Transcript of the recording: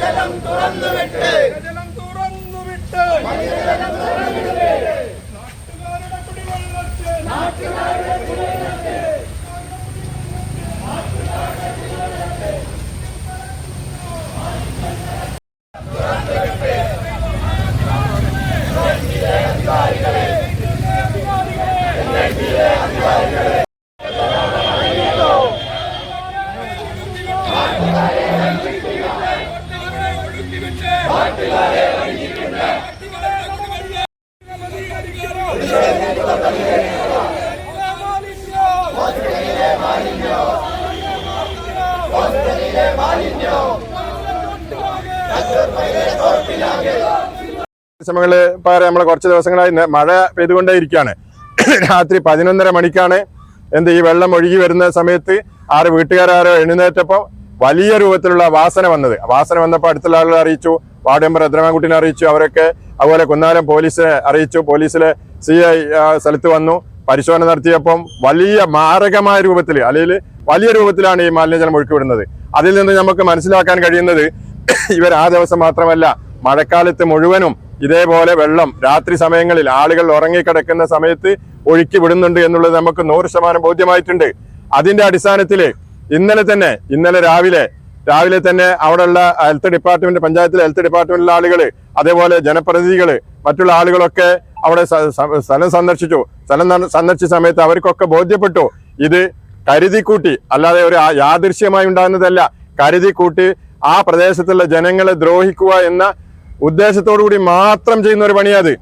തുറന്നുവിട്ട്. തുറന്നുവിട്ട്. സമയങ്ങളിൽ പകരം നമ്മൾ കുറച്ച് ദിവസങ്ങളായി മഴ പെയ്തുകൊണ്ടേയിരിക്കുകയാണ്. രാത്രി പതിനൊന്നര മണിക്കാണ് എന്ത് ഈ വെള്ളം ഒഴുകി വരുന്ന സമയത്ത് ആറ് വീട്ടുകാരോ എഴുന്നേറ്റപ്പോൾ വലിയ രൂപത്തിലുള്ള വാസന വന്നത്. വാസന വന്നപ്പോൾ അടുത്തുള്ള ആളുകൾ അറിയിച്ചു വാർഡ് മെമ്പർ അറിയിച്ചു? അവരൊക്കെ അതുപോലെ കുന്നാലം പോലീസിനെ അറിയിച്ചു. പോലീസിലെ സി ഐ സ്ഥലത്ത് വന്നു. പരിശോധന നടത്തിയപ്പം വലിയ മാരകമായ രൂപത്തിൽ അല്ലെങ്കിൽ വലിയ രൂപത്തിലാണ് ഈ മാലിന്യജലം ഒഴുക്കിവിടുന്നത്. അതിൽ നിന്ന് നമുക്ക് മനസ്സിലാക്കാൻ കഴിയുന്നത് ഇവർ ആ ദിവസം മാത്രമല്ല മഴക്കാലത്ത് മുഴുവനും ഇതേപോലെ വെള്ളം രാത്രി സമയങ്ങളിൽ ആളുകൾ ഉറങ്ങിക്കിടക്കുന്ന സമയത്ത് ഒഴുക്കി വിടുന്നുണ്ട് എന്നുള്ളത് നമുക്ക് നൂറ് ശതമാനം ബോധ്യമായിട്ടുണ്ട്. അതിന്റെ അടിസ്ഥാനത്തിൽ ഇന്നലെ തന്നെ ഇന്നലെ രാവിലെ രാവിലെ തന്നെ അവിടെയുള്ള ഹെൽത്ത് ഡിപ്പാർട്ട്മെന്റ് പഞ്ചായത്തിലെ ഹെൽത്ത് ഡിപ്പാർട്ട്മെന്റിലെ ആളുകൾ അതേപോലെ ജനപ്രതിനിധികൾ മറ്റുള്ള ആളുകളൊക്കെ അവിടെ സ്ഥലം സന്ദർശിച്ചു. സ്ഥലം സന്ദർശിച്ച സമയത്ത് അവർക്കൊക്കെ ബോധ്യപ്പെട്ടു. ഇത് കരുതിക്കൂട്ടി അല്ലാതെ ഒരു യാദൃശ്യമായി ഉണ്ടാകുന്നതല്ല. കരുതിക്കൂട്ടി ആ പ്രദേശത്തുള്ള ജനങ്ങളെ ദ്രോഹിക്കുക എന്ന ഉദ്ദേശത്തോടു കൂടി മാത്രം ചെയ്യുന്ന ഒരു പണിയത്